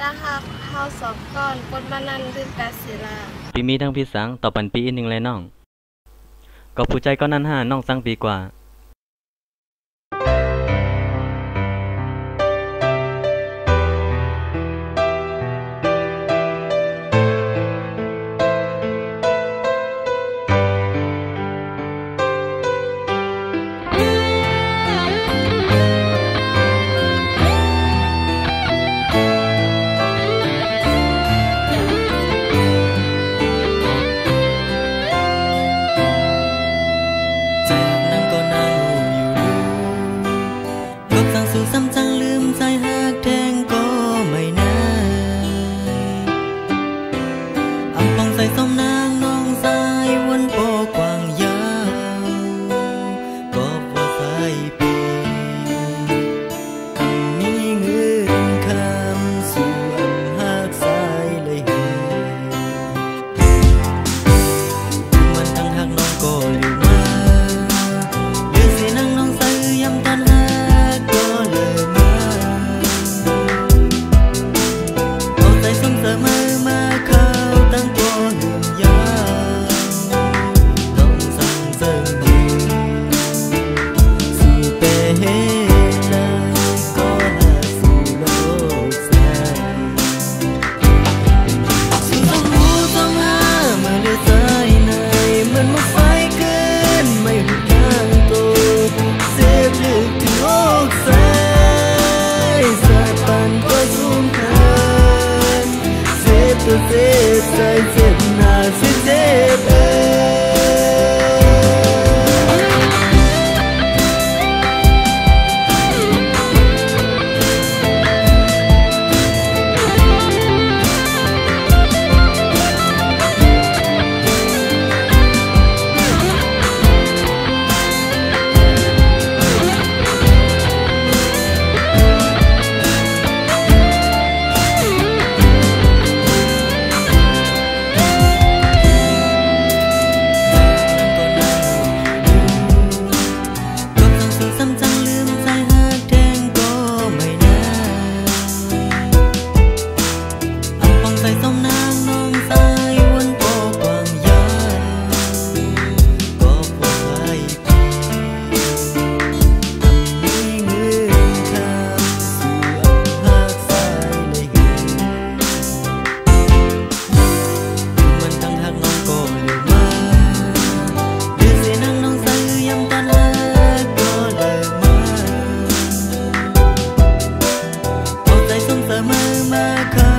ตาหักเฮาสองก้อนปนมานันถึงกาศิลาปีมีทั้งพี่สังต่อปันปีอีกหนึ่งเลยน้อง ก็ผู้ใจก็นั่นห้าน้องสังปีกว่า ใจ